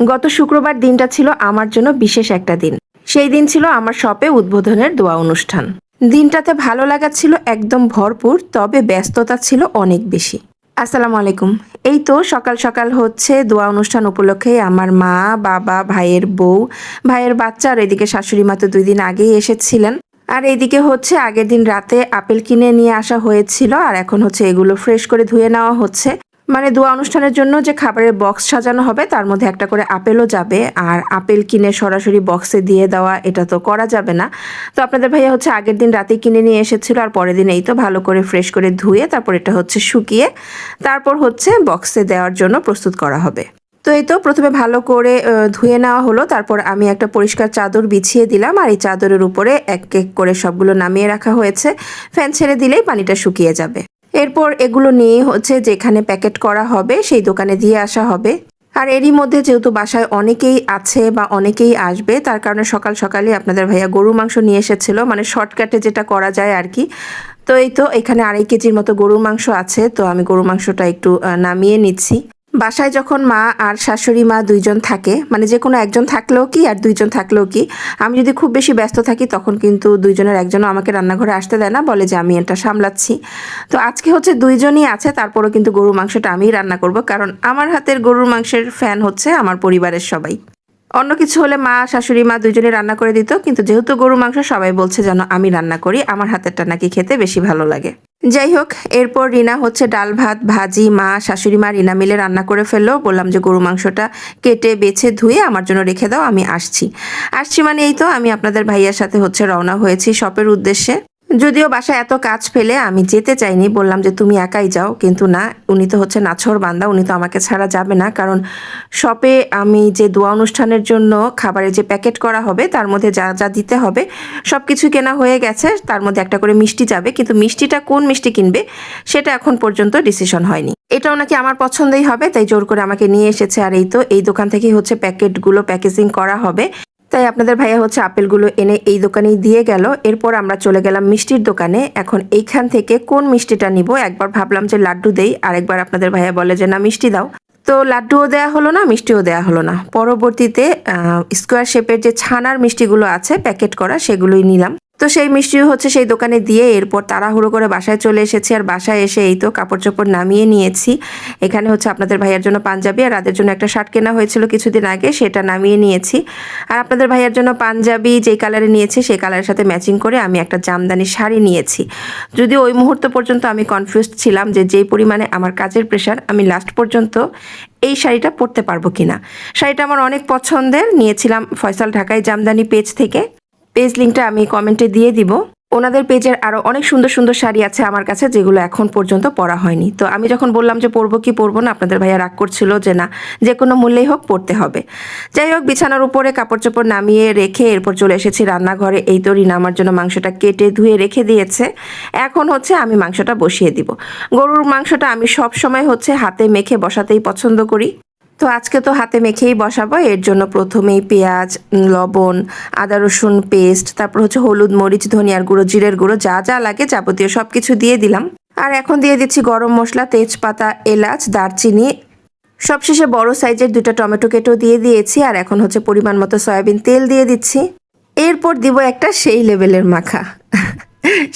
গত শুক্রবার দিনটা ছিল আমার জন্য বিশেষ একটা দিন। সেই দিন ছিল আমার শপে উদ্বোধনের দোয়া অনুষ্ঠান। দিনটাতে ভালো লাগা ছিল একদম ভরপুর, তবে ব্যস্ততা ছিল অনেক বেশি। আসসালামু আলাইকুম। এই তো সকাল সকাল হচ্ছে দোয়া অনুষ্ঠান উপলক্ষে আমার মা, বাবা, ভাইয়ের বউ, ভাইয়ের বাচ্চা আর এদিকে শাশুড়ি মা তো দুই দিন আগেই এসেছিলেন। আর এইদিকে হচ্ছে আগের দিন রাতে আপেল কিনে নিয়ে আসা হয়েছিল আর এখন হচ্ছে এগুলো ফ্রেশ করে ধুয়ে নেওয়া হচ্ছে। মানে দোয়া অনুষ্ঠানের জন্য যে খাবারের বক্স সাজানো হবে, তার মধ্যে একটা করে আপেলও যাবে। আর আপেল কিনে সরাসরি বক্সে দিয়ে দেওয়া, এটা তো করা যাবে না। তো আপনাদের ভাইয়া হচ্ছে আগের দিন রাতেই কিনে নিয়ে এসেছিল, আর পরের দিন এই তো ভালো করে ফ্রেশ করে ধুয়ে তারপর এটা হচ্ছে শুকিয়ে, তারপর হচ্ছে বক্সে দেওয়ার জন্য প্রস্তুত করা হবে। তো এই তো প্রথমে ভালো করে ধুয়ে নেওয়া হলো, তারপর আমি একটা পরিষ্কার চাদর বিছিয়ে দিলাম, আর এই চাদরের উপরে এক এক করে সবগুলো নামিয়ে রাখা হয়েছে। ফ্যান ছেড়ে দিলেই পানিটা শুকিয়ে যাবে। এরপর এগুলো নিয়ে হচ্ছে যেখানে প্যাকেট করা হবে, সেই দোকানে দিয়ে আসা হবে। আর এরই মধ্যে যেহেতু বাসায় অনেকেই আছে বা অনেকেই আসবে, তার কারণে সকাল সকালে আপনাদের ভাইয়া গরু মাংস নিয়ে এসেছিল মানে শর্টকাটে যেটা করা যায় আর কি। তো এই তো এখানে আড়াই কেজির মতো গরুর মাংস আছে, তো আমি গরু মাংসটা একটু নামিয়ে নিচ্ছি। বাসায় যখন মা আর শাশুড়ি মা দুইজন থাকে মানে যে কোনো একজন থাকলেও কি আর দুইজন থাকলেও কি, আমি যদি খুব বেশি ব্যস্ত থাকি তখন কিন্তু দুইজনের একজনও আমাকে রান্নাঘরে আসতে দেয় না, বলে যে আমি এটা সামলাচ্ছি। তো আজকে হচ্ছে দুইজনই আছে, তারপরও কিন্তু গরুর মাংসটা আমিই রান্না করব, কারণ আমার হাতের গরুর মাংসের ফ্যান হচ্ছে আমার পরিবারের সবাই। অন্য কিছু হলে মা, শাশুড়ি, মা দুজনে রান্না করে দিত, কিন্তু যেহেতু গরু মাংস সবাই বলছে যেন আমি রান্না করি, আমার হাতেরটা নাকি খেতে বেশি ভালো লাগে। যাই হোক, এরপর রিনা হচ্ছে ডাল ভাত, ভাজি, মা, শাশুড়ি, মা রিনা মিলে রান্না করে ফেলল। বললাম যে গরু মাংসটা কেটে, বেছে, ধুয়ে আমার জন্য রেখে দাও, আমি আসছি। আসছি মানে এই তো আমি আপনাদের ভাইয়ার সাথে হচ্ছে রওনা হয়েছি শপের উদ্দেশ্যে। যদিও বাসায় এত কাজ ফেলে আমি যেতে চাইনি, বললাম যে তুমি একাই যাও, কিন্তু না, উনি তো হচ্ছে নাছর বান্দা, উনি তো আমাকে ছাড়া যাবে না, কারণ শপে আমি যে দোয়া অনুষ্ঠানের জন্য খাবারের যে প্যাকেট করা হবে, তার মধ্যে যা যা দিতে হবে সব কিছু কেনা হয়ে গেছে, তার মধ্যে একটা করে মিষ্টি যাবে, কিন্তু মিষ্টিটা কোন মিষ্টি কিনবে, সেটা এখন পর্যন্ত ডিসিশন হয়নি। এটাও নাকি আমার পছন্দই হবে, তাই জোর করে আমাকে নিয়ে এসেছে, আর এই তো, এই দোকান থেকেই হচ্ছে প্যাকেটগুলো প্যাকেজিং করা হবে। তাই আপনাদের ভাইয়া হচ্ছে আপেলগুলো এনে এই দোকানেই দিয়ে গেল। এরপর আমরা চলে গেলাম মিষ্টির দোকানে। এখন এইখান থেকে কোন মিষ্টিটা নিব? একবার ভাবলাম যে লাড্ডু দেই, আরেকবার আপনাদের ভাইয়া বলে যে, না, মিষ্টি দাও। তো লাড্ডুও দেয়া হলো না, মিষ্টিও দেয়া হলো না। পরবর্তীতে স্কোয়ার শেপের যে ছানার মিষ্টিগুলো আছে প্যাকেট করা, সেগুলোই নিলাম। তো সেই মিষ্টিও হচ্ছে সেই দোকানে দিয়ে এরপর তাড়াহুড়ো করে বাসায় চলে এসেছি। আর বাসায় এসে এই তো কাপড় চোপড় নামিয়ে নিয়েছি। এখানে হচ্ছে আপনাদের ভাইয়ার জন্য পাঞ্জাবি আর রাদের জন্য একটা শার্ট কেনা হয়েছিল কিছুদিন আগে, সেটা নামিয়ে নিয়েছি। আর আপনাদের ভাইয়ার জন্য পাঞ্জাবি যেই কালারে নিয়েছি, সেই কালারের সাথে ম্যাচিং করে আমি একটা জামদানি শাড়ি নিয়েছি। যদি ওই মুহূর্ত পর্যন্ত আমি কনফিউজ ছিলাম যে যেই পরিমাণে আমার কাজের প্রেশার আমি লাস্ট পর্যন্ত এই শাড়িটা পরতে পারব কিনা। শাড়িটা আমার অনেক পছন্দের, নিয়েছিলাম ফয়সাল ঢাকায় জামদানি পেজ থেকে। পেজ লিঙ্কটা আমি কমেন্টে দিয়ে দিব। ওনাদের পেজের আরও অনেক সুন্দর সুন্দর শাড়ি আছে আমার কাছে, যেগুলো এখন পর্যন্ত পরা হয়নি। তো আমি যখন বললাম যে পরবো কি পরবো না, আপনাদের ভাইয়া রাগ করছিল যে না, যে কোনো মূল্যেই হোক পরতে হবে। যাই হোক, বিছানার উপরে কাপড় চোপড় নামিয়ে রেখে এরপর চলে এসেছি রান্নাঘরে। এই তো রিনা আমার জন্য মাংসটা কেটে ধুয়ে রেখে দিয়েছে। এখন হচ্ছে আমি মাংসটা বসিয়ে দিব। গরুর মাংসটা আমি সব সময় হচ্ছে হাতে মেখে বসাতেই পছন্দ করি। তো আজকে তো হাতে মেখেই বসাবো, এর জন্য প্রথমেই পেঁয়াজ, লবণ, আদা, রসুন পেস্ট তারপর হচ্ছে হলুদ, মরিচ, ধনিয়ার গুঁড়ো, জিরের গুঁড়ো, যা যা লাগে যাবতীয় সব কিছু দিয়ে দিলাম। আর এখন দিয়ে দিচ্ছি গরম মশলা, তেজপাতা, এলাচ, দারচিনি। সবশেষে বড় সাইজের দুটো টমেটো কেটো দিয়ে দিয়েছি, আর এখন হচ্ছে পরিমাণ মতো সয়াবিন তেল দিয়ে দিচ্ছি। এরপর দিব একটা সেই লেভেলের মাখা।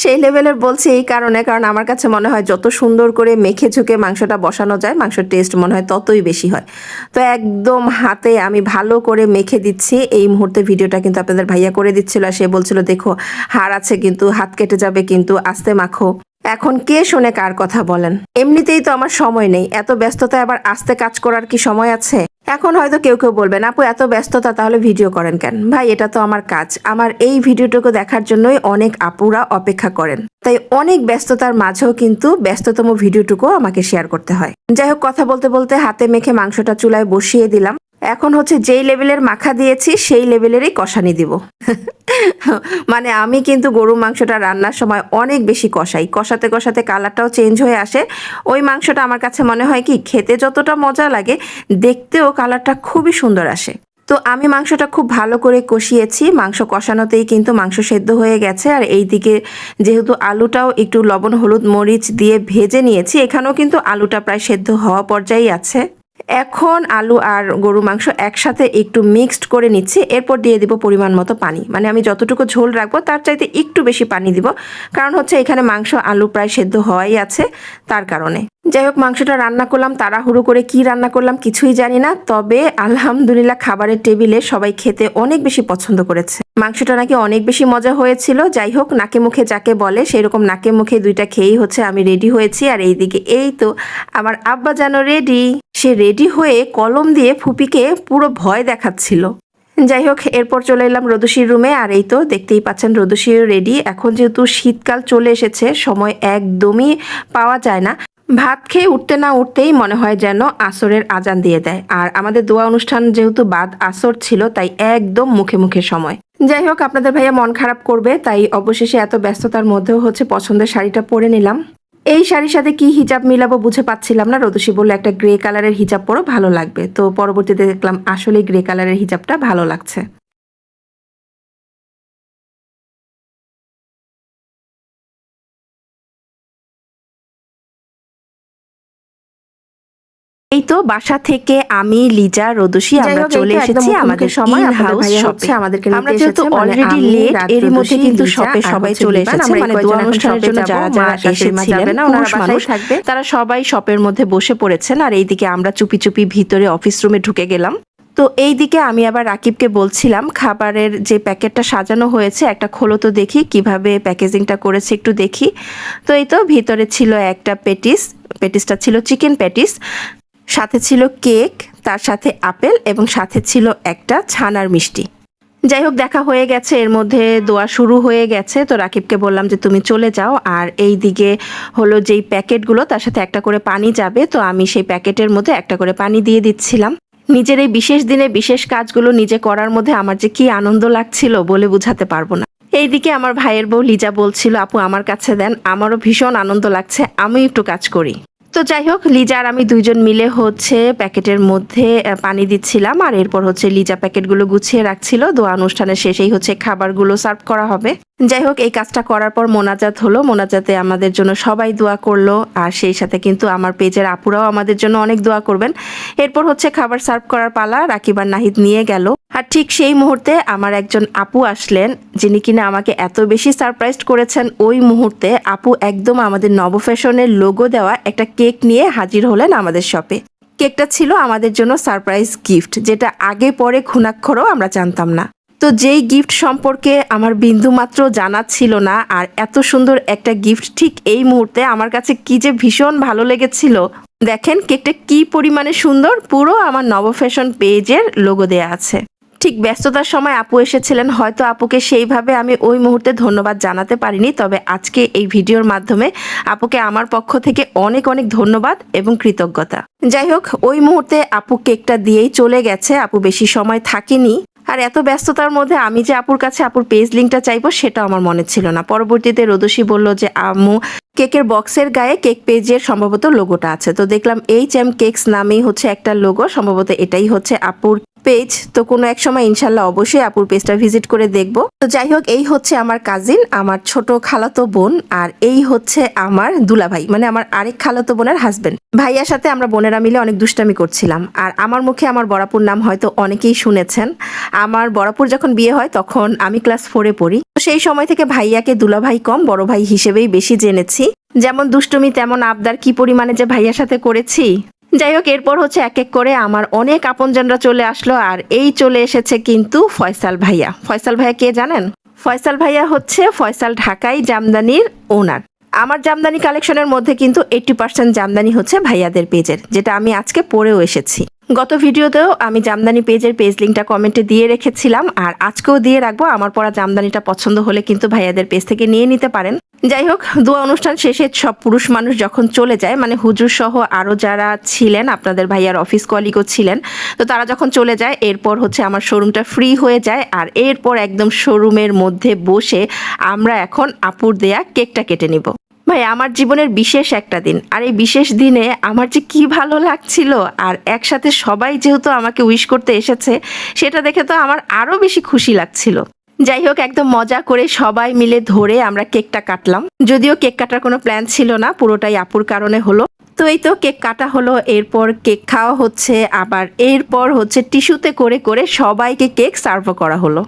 সেই লেভেলের বলছি এই কারণে, কারণ আমার কাছে মনে হয় যত সুন্দর করে মেখে ঝুঁকে মাংসটা বসানো যায়, মাংসের টেস্ট মনে হয় ততই বেশি হয়। তো একদম হাতে আমি ভালো করে মেখে দিচ্ছি। এই মুহূর্তে ভিডিওটা কিন্তু আপনাদের ভাইয়া করে দিচ্ছিল সে বলছিল, দেখো, হাড় আছে কিন্তু, হাত কেটে যাবে কিন্তু, আস্তে মাখো। এখন কে শুনে কার কথা বলেন? এমনিতেই তো আমার সময় নেই। এত ব্যস্ততায় আবার আস্তে কাজ করার কি সময় আছে? এখন হয়তো কেউ কেউ বলবেন, আপু, এত ব্যস্ততা, তাহলে ভিডিও করেন কেন? ভাই, এটা তো আমার কাজ। আমার এই ভিডিওটুকু দেখার জন্যই অনেক আপুরা অপেক্ষা করেন। তাই অনেক ব্যস্ততার মাঝেও কিন্তু ব্যস্ততম ভিডিওটুকু আমাকে শেয়ার করতে হয়। যাই হোক, কথা বলতে বলতে হাতে মেখে মাংসটা চুলায় বসিয়ে দিলাম। এখন হচ্ছে যেই লেভেলের মাখা দিয়েছি, সেই লেভেলেরই কষানি দিব। মানে আমি কিন্তু গরু মাংসটা রান্নার সময় অনেক বেশি কষাই। কষাতে কষাতে কালারটাও চেঞ্জ হয়ে আসে। ওই মাংসটা আমার কাছে মনে হয় কি, খেতে যতটা মজা লাগে, দেখতেও কালারটা খুবই সুন্দর আসে। তো আমি মাংসটা খুব ভালো করে কষিয়েছি। মাংস কষানোতেই কিন্তু মাংস সেদ্ধ হয়ে গেছে। আর এই দিকে যেহেতু আলুটাও একটু লবণ, হলুদ, মরিচ দিয়ে ভেজে নিয়েছি, এখানেও কিন্তু আলুটা প্রায় সেদ্ধ হওয়া পর্যায়ে আছে। এখন আলু আর গরু মাংস একসাথে একটু মিক্সড করে নিচ্ছি। এরপর দিয়ে দিব পরিমাণ মতো পানি। মানে আমি যতটুকু ঝোল রাখব, তার চাইতে একটু বেশি পানি দিব। কারণ হচ্ছে এখানে মাংস আলু প্রায় সেদ্ধ হওয়াই আছে তার কারণে। যাই হোক, মাংসটা রান্না করলাম, তাড়াহুড়ো করে কি রান্না করলাম কিছুই জানি না। তবে আলহামদুলিল্লাহ খাবারের টেবিলে সবাই খেতে অনেক বেশি পছন্দ করেছে। মাংসটা নাকি অনেক বেশি মজা হয়েছিল। যাই হোক, নাকে মুখে যাকে বলে সেই রকম নাকে মুখে দুইটা খেয়েই হচ্ছে আমি রেডি হয়েছি। আর এইদিকে এই তো, আমার আব্বা যেন রেডি। সে রেডি হয়ে কলম দিয়ে ফুপিকে পুরো ভয় দেখাচ্ছিল। যাই হোক, এরপর চলে এলাম রদুশির রুমে, আর এই তো দেখতেই পাচ্ছেন রদুশিও রেডি। এখন যেহেতু শীতকাল চলে এসেছে, সময় একদমই পাওয়া যায় না। ভাত খেয়ে উঠতে না উঠতেই মনে হয় যেন আসরের আজান দিয়ে দেয়। আর আমাদের দোয়া অনুষ্ঠান যেহেতু বাদ আসর ছিল, তাই একদম মুখে মুখে সময়। যাই হোক, আপনাদের ভাইয়া মন খারাপ করবে, তাই অবশেষে এত ব্যস্ততার মধ্যেও হচ্ছে পছন্দের শাড়িটা পরে নিলাম। এই শাড়ির সাথে কি হিজাব মিলাবো বুঝে পাচ্ছিলাম না। রদুষি বলল, একটা গ্রে কালারের হিজাব পরো, ভালো লাগবে। তো পরবর্তীতে দেখলাম আসলে গ্রে কালারের হিজাবটা ভালো লাগছে। এই তো বাসা থেকে আমি লিজা যাই আমরা চলে এসেছি আমাদের সময়, হাউস শপে আমাদেরকে আমরা যেহেতু মানে অলরেডি লেট এরই মধ্যে কিন্তু শপে সবাই চলে। এসেছে মানে দোয়া অনুষ্ঠানের জন্য যারা যারা এসেছিলেন পুরুষ মানুষ থাকবে। তারা সবাই শপের মধ্যে বসে পড়েছেন আর এইদিকে আমরা চুপি চুপি ভিতরে অফিস রুমে ঢুকে গেলাম তো এই দিকে আমি আবার রাকিবকে বলছিলাম খাবারের যে প্যাকেটটা সাজানো হয়েছে একটা খোলো তো দেখি কীভাবে প্যাকেজিংটা করেছে একটু দেখি তো এই তো ভিতরে ছিল একটা পেটিস পেটিসটা ছিল চিকেন প্যাটিস সাথে ছিল কেক, তার সাথে আপেল এবং সাথে ছিল একটা ছানার মিষ্টি। যাই হোক, দেখা হয়ে গেছে, এর মধ্যে দোয়া শুরু হয়ে গেছে। তো রাকিবকে বললাম যে, তুমি চলে যাও। আর এই দিকে হলো যেই প্যাকেটগুলো, তার সাথে একটা করে পানি যাবে। তো আমি সেই প্যাকেটের মধ্যে একটা করে পানি দিয়ে দিচ্ছিলাম। নিজের এই বিশেষ দিনে বিশেষ কাজগুলো নিজে করার মধ্যে আমার যে কি আনন্দ লাগছিল বলে বুঝাতে পারব না। এইদিকে আমার ভাইয়ের বউ লিজা বলছিল, আপু, আমার কাছে দেন। আমারও ভীষণ আনন্দ লাগছে। আমি একটু কাজ করি। তো যাই হোক, লিজা আর আমি দুইজন মিলে হচ্ছে প্যাকেটের মধ্যে পানি দিচ্ছিলাম আর এরপর হচ্ছে লিজা প্যাকেটগুলো গুছিয়ে রাখছিল। দোয়া অনুষ্ঠানের শেষেই হচ্ছে খাবারগুলো সার্ভ করা হবে। যাই হোক, এই কাজটা করার পর মোনাজাত হলো। মোনাজাতে আমাদের জন্য সবাই দোয়া করল আর সেই সাথে কিন্তু আমার পেজের আপুরাও আমাদের জন্য অনেক দোয়া করবেন। এরপর হচ্ছে খাবার সার্ভ করার পালা রাকিব আর নাহিদ নিয়ে গেল। আর ঠিক সেই মুহূর্তে আমার একজন আপু আসলেন, যিনি কিনা আমাকে এত বেশি সারপ্রাইজ করেছেন, ওই মুহূর্তে আপু একদম আমাদের নবফ্যাশনের লোগো দেওয়া একটা কেক নিয়ে হাজির হলেন আমাদের শপে কেকটা ছিল আমাদের জন্য সারপ্রাইজ গিফট যেটা আগে পরে খুনাক্ষরও আমরা জানতাম না। তো যেই গিফট সম্পর্কে আমার বিন্দু মাত্র জানা ছিল না, আর এত সুন্দর একটা গিফট ঠিক এই মুহূর্তে আমার কাছে কি যে ভীষণ ভালো লেগেছিল, দেখেন কেকটা কি পরিমাণে সুন্দর, পুরো আমার নবফ্যাশন পেজের লোগো দেয়া আছে। ঠিক ব্যস্ততার সময় আপু এসেছিলেন, হয়তো আপুকে সেইভাবে আমি ওই মুহূর্তে ধন্যবাদ জানাতে পারিনি। তবে আজকে এই ভিডিওর মাধ্যমে আপুকে আমার পক্ষ থেকে অনেক অনেক ধন্যবাদ এবং কৃতজ্ঞতা। যাই হোক, ওই মুহূর্তে আপু কেকটা দিয়েই চলে গেছে। আপু বেশি সময় থাকেনি। আর এত ব্যস্ততার মধ্যে আমি যে আপুর কাছে আপুর পেজ লিঙ্কটা চাইব, সেটা আমার মনে ছিল না। পরবর্তীতে রোদসী বলল যে, আম্মু কেকের বক্সের গায়ে কেক পেজের সম্ভবত লোগোটা আছে। তো দেখলাম এইচ এম কেকস নামেই হচ্ছে একটা লোগো, সম্ভবত এটাই হচ্ছে আপুর পেজ। তো কোনো এক সময় ইনশাল্লাহ অবশ্যই আপুর পেজটা ভিজিট করে দেখব। তো যাই হোক, এই হচ্ছে আমার কাজিন আমার ছোট খালাতো বোন, আর এই হচ্ছে আমার দুলাভাই মানে আমার আরেক খালাতো বোনের হাজবেন্ড ভাইয়ার সাথে আমরা বোনেরা মিলে অনেক দুষ্টামি করছিলাম, আর আমার মুখে আমার বড়াপুর নাম হয়তো অনেকেই শুনেছেন। আমার বড়াপুর যখন বিয়ে হয়, তখন আমি ক্লাস ফোরে পড়ি। তো সেই সময় থেকে ভাইয়াকে দুলাভাই কম, বড় ভাই হিসেবেই বেশি জেনেছি। যেমন দুষ্টুমি, তেমন আবদার কি পরিমাণে যে ভাইয়ার সাথে করেছি। যাই হোক, এরপর হচ্ছে এক এক করে আমার অনেক আপনজনরা চলে আসলো আর এই চলে এসেছে কিন্তু ফয়সাল ভাইয়া। ফয়সাল ভাইয়া কে জানেন? ফয়সাল ভাইয়া হচ্ছে ফয়সাল ঢাকাই জামদানির ওনার আমার জামদানি কালেকশনের মধ্যে কিন্তু এইটটি পার্সেন্ট জামদানি হচ্ছে ভাইয়াদের পেজের যেটা আমি আজকে পরেও এসেছি। গত ভিডিওতেও আমি জামদানি পেজের পেজ লিঙ্কটা কমেন্টে দিয়ে রেখেছিলাম, আর আজকেও দিয়ে রাখব। আমার পরা জামদানিটা পছন্দ হলে কিন্তু ভাইয়াদের পেজ থেকে নিয়ে নিতে পারেন। যাই হোক, দোয়া অনুষ্ঠান শেষে সব পুরুষ মানুষ যখন চলে যায় মানে হুজুর সহ আরও যারা ছিলেন, আপনাদের ভাইয়ার অফিস কলিগও ছিলেন, তো তারা যখন চলে যায়, এরপর হচ্ছে আমার শোরুমটা ফ্রি হয়ে যায়, আর এরপর একদম শোরুমের মধ্যে বসে আমরা এখন আপুর দেয়া কেকটা কেটে নিব। ভাই, আমার জীবনের বিশেষ একটা দিন। আর এই বিশেষ দিনে আমার যে কি ভালো লাগছিল, আর একসাথে সবাই যেহেতু আমাকে উইশ করতে এসেছে, সেটা দেখে তো আমার আরও বেশি খুশি লাগছিল। যাই হোক, একদম মজা করে সবাই মিলে ধরে আমরা কেকটা কাটলাম। যদিও কেক কাটার কোনো প্ল্যান ছিল না, পুরোটাই আপুর কারণে হলো। তো এই তো কেক কাটা হলো, এরপর কেক খাওয়া হচ্ছে, আবার এরপর হচ্ছে টিস্যুতে করে করে সবাইকে কেক সার্ভ করা হলো।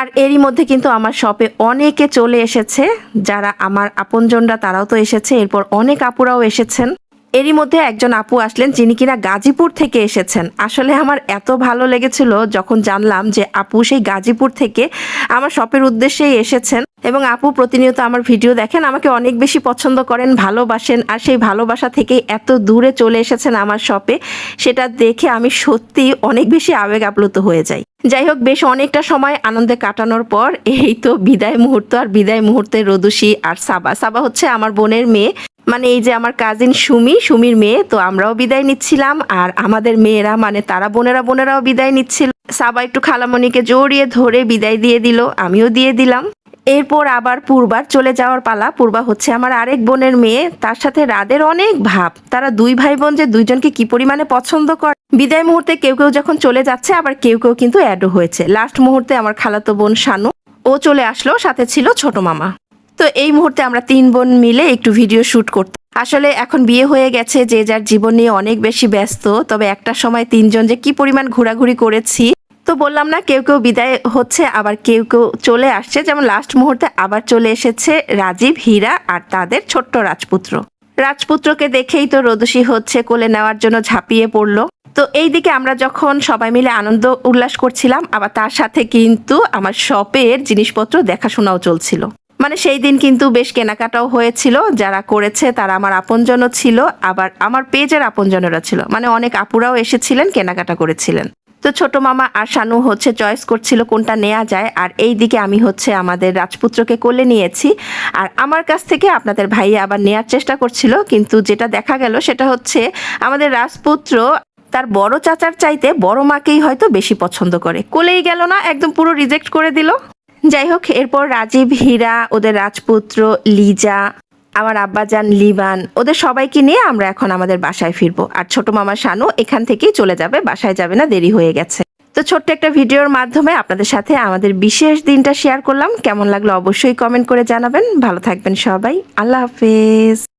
আর এরই মধ্যে কিন্তু আমার শপে অনেকে চলে এসেছে, যারা আমার আপনজনরা তারাও তো এসেছে, এরপর অনেক আপুরাও এসেছেন। এরই মধ্যে একজন আপু আসলেন যিনি কিনা গাজীপুর থেকে এসেছেন। আসলে আমার এত ভালো লেগেছিল যখন জানলাম যে আপু সেই গাজীপুর থেকে আমার শপের উদ্দেশ্যেই এসেছেন। এবং আপু প্রতিনিয়ত আমার ভিডিও দেখেন, আমাকে অনেক বেশি পছন্দ করেন, ভালোবাসেন, আর সেই ভালোবাসা থেকেই এত দূরে চলে এসেছেন আমার শপে সেটা দেখে আমি সত্যি অনেক বেশি আবেগ আপ্লুত হয়ে যাই। যাই হোক, বেশ অনেকটা সময় আনন্দে কাটানোর পর এই তো বিদায় মুহূর্ত, আর বিদায় মুহূর্তে রদুষি আর সাবা। সাবা হচ্ছে আমার বোনের মেয়ে মানে এই যে আমার কাজিন সুমি, সুমির মেয়ে, তো আমরাও বিদায় নিচ্ছিলাম, আর আমাদের মেয়েরা মানে তারা বোনেরা, বোনেরাও বিদায় নিচ্ছিল। সাবা একটু খালামণিকে জড়িয়ে ধরে বিদায় দিয়ে দিল, আমিও দিয়ে দিলাম। এরপর আবার পূর্বার চলে যাওয়ার পালা। পূর্বা হচ্ছে আমার আরেক বোনের মেয়ে। তার সাথে রাদের অনেক ভাব। তারা দুই ভাই বোন যে দুইজনকে কি পরিমাণে পছন্দ করে, বিদায় মুহূর্তে কেউ কেউ যখন চলে যাচ্ছে, আবার কেউ কেউ কিন্তু অ্যাডও হয়েছে। লাস্ট মুহূর্তে আমার খালাতো বোন শানু। ও চলে আসলো, সাথে ছিল ছোট মামা। তো এই মুহূর্তে আমরা তিন বোন মিলে একটু ভিডিও শুট করতে, আসলে এখন বিয়ে হয়ে গেছে, যে যার জীবন নিয়ে অনেক বেশি ব্যস্ত। তবে একটা সময় তিনজন যে কি পরিমাণ ঘোরাঘুরি করেছি তো বললাম না, কেউ কেউ বিদায় হচ্ছে, আবার কেউ কেউ চলে আসছে। যেমন লাস্ট মুহূর্তে আবার চলে এসেছে রাজীব, হীরা আর তাদের ছোট্ট রাজপুত্র। রাজপুত্রকে দেখেই তো রদসী হচ্ছে, কোলে নেওয়ার জন্য ঝাঁপিয়ে পড়ল। তো এই দিকে আমরা যখন সবাই মিলে আনন্দ উল্লাস করছিলাম, আবার তার সাথে কিন্তু আমার শপের জিনিসপত্র দেখাশোনাও চলছিল। মানে সেই দিন কিন্তু বেশ কেনাকাটাও হয়েছিল, যারা করেছে তারা আমার আপনজনও ছিল, আবার আমার পেজের আপনজনেরা ছিল। মানে অনেক আপুরাও এসেছিলেন, কেনাকাটা করেছিলেন। তো ছোট মামা আর শানু হচ্ছে চয়েস করছিল কোনটা নেওয়া যায়। আর এই দিকে আমি হচ্ছে আমাদের রাজপুত্রকে কোলে নিয়েছি। আর আমার কাছ থেকে আপনাদের ভাই আবার নেয়ার চেষ্টা করছিল, কিন্তু যেটা দেখা গেল সেটা হচ্ছে আমাদের রাজপুত্র তার বড় চাচার চাইতে বড় মাকেই হয়তো বেশি পছন্দ করে। কোলেই গেল না, একদম পুরো রিজেক্ট করে দিল। যাই হোক, এরপর রাজীব, হীরা, ওদের রাজপুত্র, লিজা আমার আব্বাজান লিবান ওদের সবাইকে নিয়ে আমরা এখন আমাদের বাসায় ফিরবো। আর ছোট মামা শানু এখান থেকেই চলে যাবে, বাসায় যাবে না, দেরি হয়ে গেছে। তো ছোট্ট একটা ভিডিওর মাধ্যমে আপনাদের সাথে আমাদের বিশেষ দিনটা শেয়ার করলাম। কেমন লাগল অবশ্যই কমেন্ট করে জানাবেন। ভালো থাকবেন সবাই। আল্লাহ হাফেজ।